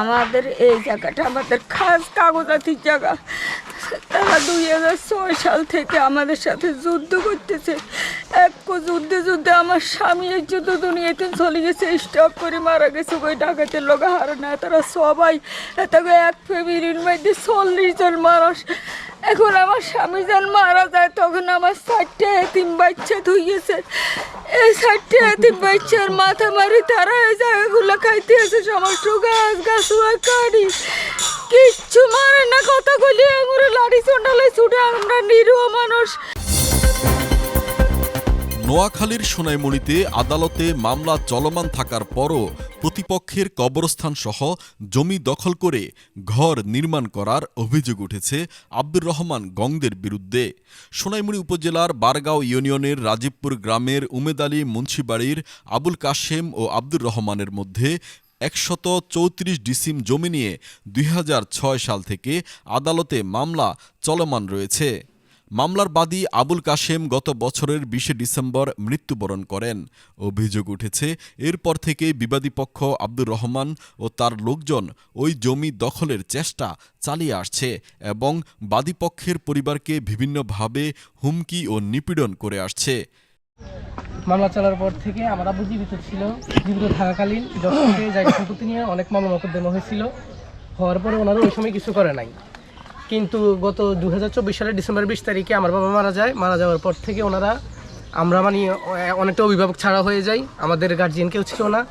আমাদের এই জায়গাটা আমাদের খাস কাগজাতির জায়গা। তারা দুই হাজার ছয় সাল থেকে আমাদের সাথে যুদ্ধ করতেছে। এক যুদ্ধে যুদ্ধে আমার স্বামী এই যুদ্ধ দুনিয়াতে চলে গেছে স্টপ করে মারা গেছে, ওই ডাকাতের লোক হারে না তারা সবাই এত এক ফ্যামিলির মধ্যে চল্লিশ জন মানুষ। এখন আমার স্বামী যখন মারা যায়, তখন আমার চারটে এতিম বাচ্চা ধুইয়েছে এই চারটে এতিম বাচ্চার মাথা মারি তারা এই জায়গাগুলো খাইতে আছে, সমস্ত গাছ গাছ কাটি কিচ্ছু মারে না, কথা কইলে আঙুরে লাড়ি চন্ডালে ছুটে আমরা মানুষ। নোয়াখালীর সোনাইমুড়িতে আদালতে মামলা চলমান থাকার পরও প্রতিপক্ষের কবরস্থান সহ জমি দখল করে ঘর নির্মাণ করার অভিযোগ উঠেছে আব্দুর রহমান গংদের বিরুদ্ধে। সোনাইমুড়ি উপজেলার বারগাঁও ইউনিয়নের রাজীবপুর গ্রামের উমেদ আলী মুন্সিবাড়ির আবুল কাশেম ও আব্দুর রহমানের মধ্যে একশত চৌত্রিশ ডিসিম জমি নিয়ে দুই হাজার ছয় সাল থেকে আদালতে মামলা চলমান রয়েছে। মামলার বাদী আবুল কাশেম গত বছরের বিশে ডিসেম্বর মৃত্যুবরণ করেন। অভিযোগ উঠেছে, এরপর থেকে বিবাদী পক্ষ আব্দুর রহমান ও তার লোকজন ওই জমি দখলের চেষ্টা চালিয়ে আসছে এবং বাদীপক্ষের পরিবারকে বিভিন্নভাবে হুমকি ও নিপীড়ন করে আসছে। মামলা চালার পর থেকে আমার আব্বু জীবিত ছিল। জীবিত থাকাকালীন যখন জায়গা সম্পত্তি নিয়ে অনেক মামলা মকদ্দমা হয়েছিল। হওয়ার পরে ওনারা ওই সময় কিছু করে নাই। কিন্তু গত দুহাজার চব্বিশ সালের ডিসেম্বর বিশ তারিখে আমার বাবা মারা যায়। মারা যাওয়ার পর থেকে ওনারা আমরা মানে অনেকটা অভিভাবক ছাড়া হয়ে যাই। আমাদের গার্জিয়ান কেউ ছিল না।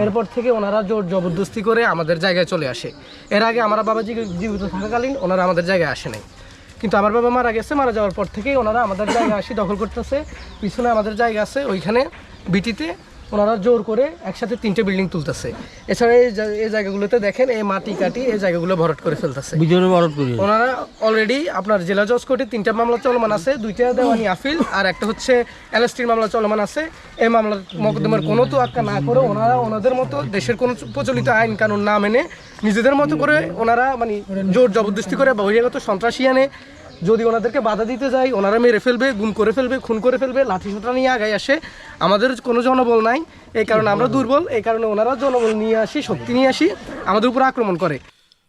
এরপর থেকে ওনারা জোর জবরদস্তি করে আমাদের জায়গায় চলে আসে। এর আগে আমার বাবা জীব- জীবিত থাকাকালীন ওনারা আমাদের জায়গায় আসে নাই। কিন্তু আমার বাবা মারা গেছে, মারা যাওয়ার পর থেকেই ওনারা আমাদের জায়গা আসি, দখল করতেছে। পিছনে আমাদের জায়গা আছে, ওইখানে বিটিতে ওনারা জোর করে একসাথে তিনটে বিল্ডিং তুলতেছে। এছাড়া এই জায়গাগুলোতে দেখেন এই মাটি কাটি এই জায়গাগুলো ভরাট করে ফেলতেছে। ওনারা অলরেডি আপনার জেলা জজ কোর্টে তিনটা মামলা চলমান আছে দুইটা দেওয়ানি আফিল আর একটা হচ্ছে এলএসটির মামলা চলমান আছে। এই মামলার মকদ্দমার কোনো তো আক্কা না করে ওনারা ওনাদের মতো দেশের কোনো প্রচলিত আইন কানুন না মেনে নিজেদের মতো করে ওনারা মানে জোর জবরদস্তি করে বহিরাগত সন্ত্রাসী আনে। যদি ওনাদেরকে বাধা দিতে যাই, ওনারা মেরে ফেলবে, গুম করে ফেলবে, খুন করে ফেলবে, লাঠি সোটা নিয়ে আগায় আসে। আমাদের কোনো জনবল নাই। এই কারণে আমরা দুর্বল, এই কারণে ওনারা জনবল নিয়ে আসি, শক্তি নিয়ে আসি, আমাদের উপর আক্রমণ করে।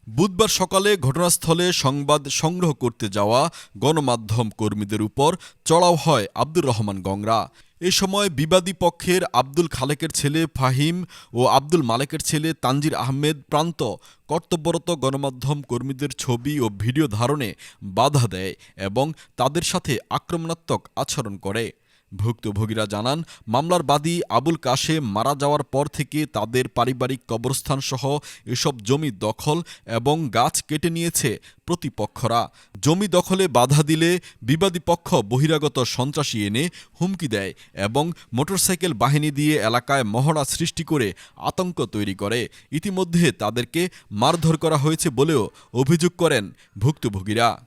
বুধবার সকালে ঘটনাস্থলে সংবাদ সংগ্রহ করতে যাওয়া গণমাধ্যম কর্মীদের উপর চড়াও হয় আব্দুর রহমান গংরা। এ সময় বিবাদী পক্ষের আব্দুল খালেকের ছেলে ফাহিম ও আব্দুল মালেকের ছেলে তানজির আহমেদ প্রান্ত কর্তব্যরত গণমাধ্যম কর্মীদের ছবি ও ভিডিও ধারণে বাধা দেয় এবং তাদের সাথে আক্রমণাত্মক আচরণ করে। ভুক্তভোগীরা জানান, মামলার বাদী আবুল কাশেম মারা যাওয়ার পর থেকে তাদের পারিবারিক কবরস্থান সহ এসব জমি দখল এবং গাছ কেটে নিয়েছে প্রতিপক্ষরা। জমি দখলে বাধা দিলে বিবাদী পক্ষ বহিরাগত সন্ত্রাসী এনে হুমকি দেয় এবং মোটরসাইকেল বাহিনী দিয়ে এলাকায় মহড়া সৃষ্টি করে আতঙ্ক তৈরি করে। ইতিমধ্যে তাদেরকে মারধর করা হয়েছে বলেও অভিযোগ করেন ভুক্তভোগীরা।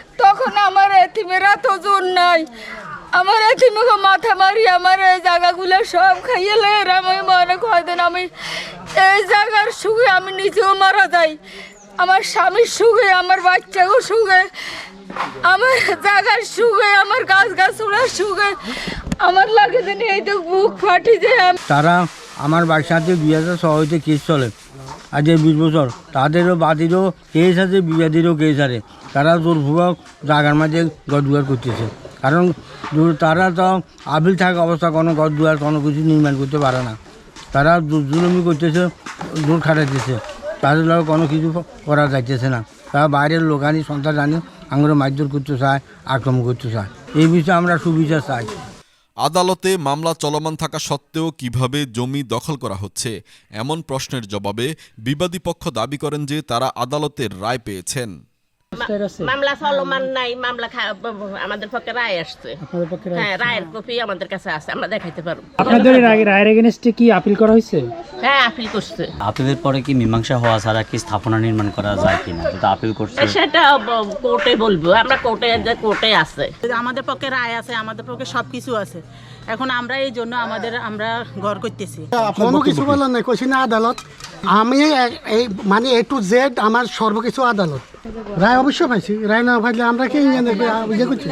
তখন আমার এতিমেরা তো জোর নাই। আমার এতিমকে মাথা মারি আমার এই জায়গাগুলো সব খাইয়ে আমি মনে কয়দিন আমি এই জায়গার সুখে আমি নিজেও মারা যাই। আমার স্বামীর সুখে, আমার বাচ্চাকেও সুখে, আমার জায়গার সুখে, আমার গাছ গাছ ওড়ার সুখে। আমার লাগে দিন এই তো বুক ফাটি যে তারা আমার বাড়ির সাথে হাজার ছয়তে কেস চলে। আজ এই বিশ বছর। তাদেরও, বাদিরও কেস আছে, বিবাদীরও কেস আছে। তারা দুর্ভোগ জাগার মাঝে ঘর দুয়ার করতেছে। কারণ তারা তো আবিল থাকা অবস্থা, কোনো ঘর দুয়ার, কোনো কিছু নির্মাণ করতে পারে না। তারা জুলুমি করতেছে, জোর খাটাইতেছে। তাদের লোক কোনো কিছু করা যাইতেছে না। তারা বাইরের লোকানি সন্তান জানি আঙুরে মারধর করতে চায়, আক্রমণ করতে চায়। এই বিষয়ে আমরা সুবিচার চাই। আদালতে মামলা চলমান থাকা সত্ত্বেও কীভাবে জমি দখল করা হচ্ছে, এমন প্রশ্নের জবাবে বিবাদী পক্ষ দাবি করেন যে তারা আদালতের রায় পেয়েছেন। মামলা চলমান নাই মামলা আমাদের পক্ষে রায় আসছে। হ্যাঁ রায়ের কপি আমাদের কাছে আছে আমরা দেখাইতে পারব। আপনাদের রায়- রায়ের এগেনস্টে কি আপিল করা হয়েছে? হ্যাঁ আপিল করছে। আপিলের পরে কি মীমাংসা হওয়া ছাড়া কি স্থাপনা নির্মাণ করা যায় কিনা? যেটা আপিল করছে। সেটা কোর্টে বলব। আমরা কোর্টে যে কোর্টে আছে। আমাদের পক্ষে রায় আছে আমাদের পক্ষে সব কিছু আছে। এখন আমরা এই জন্য আমাদের আমরা ঘর করতেছি। কোনো কিছু বলার নাই কইছি না আদালত। আমি এই মানে এ টু জেড আমার সর্বকিছু আদালত। রায় অবশ্য পাইছি। রায় না পাইলে আমরা কি ইয়ে করছি?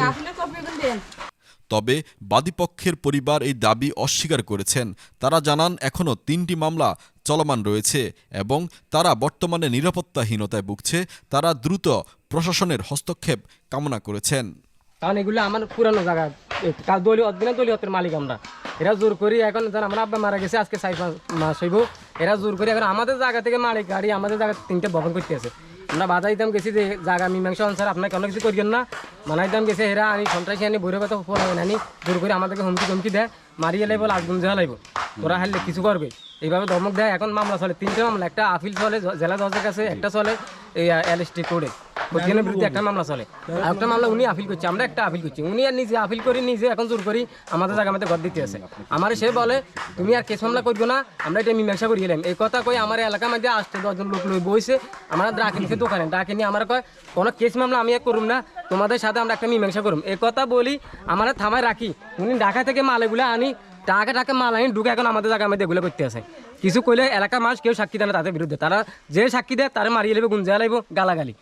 তবে বাদীপক্ষের পরিবার এই দাবি অস্বীকার করেছেন। তারা জানান এখনও তিনটি মামলা চলমান রয়েছে এবং তারা বর্তমানে নিরাপত্তাহীনতায় ভুগছে। তারা দ্রুত প্রশাসনের হস্তক্ষেপ কামনা করেছেন। কারণ এগুলো আমার পুরানো জায়গা। কাল দলীয় অধীনে দলীয়তের মালিক আমরা। এরা জোর করি এখন আমরা আব্বা মারা গেছে আজকে সাই মাস হইব এরা জোর করি এখন আমাদের জায়গা থেকে মালিক গাড়ি আমাদের জায়গা তিনটে ভবন করতে আছে। আমরা বাধা দিতাম গেছি যে জায়গা মীমাংসা অনুসার আপনাকে অনেক কিছু করিয়েন না। মানাইতাম গেছে হেরা আমি সন্ত্রাসী আনি কথা পড়াবেন আনি দূর করে আমাদেরকে হুমকি ধমকি দেয় মারিয়ে লাইব আগুন জ্বালা লাইব তোরা হারলে কিছু করবে। এইভাবে ধমক দেয়, এখন মামলা চলে, তিনটে মামলা, একটা আপিল চলে, জেলা জজের কাছে, একটা চলে, এই এলএসটি কোর্টে। বৈজ্ঞানের বিরুদ্ধে একটা মামলা চলে। আর একটা মামলা উনি আপিল করছে, আমরা একটা আপিল করছি। উনি আর নিজে আপিল করি, নিজে এখন জোর করি, আমাদের জায়গা আমাদের ঘর দিতে আছে। আমার সে বলে, তুমি আর কেস মামলা করব না, আমরা এটা মীমাংসা করিয়ে এলাম এই কথা কই আমার এলাকার মধ্যে আসতে দশজন লোক লই বইছে, আমরা ডাকে নিছে দোকানে ডাকে নিয়ে আমার কয়, কোনো কেস মামলা আমি করুম না, তোমাদের সাথে আমরা একটা মীমাংসা করুম। এই কথা বলি, আমার থামায় রাখি। উনি ঢাকা থেকে মালেগুলো আনি টাকা টাকা মাল আনি, ঢুকে এখন আমাদের জায়গা আমাদের এগুলো করতে আছে। কিছু কইলে এলাকার মানুষ কেউ সাক্ষী দেয় না তাদের বিরুদ্ধে। তারা যে সাক্ষী দেয়, তারা মারিয়ে লেবে গুঞ্জা লাইব গালাগালি।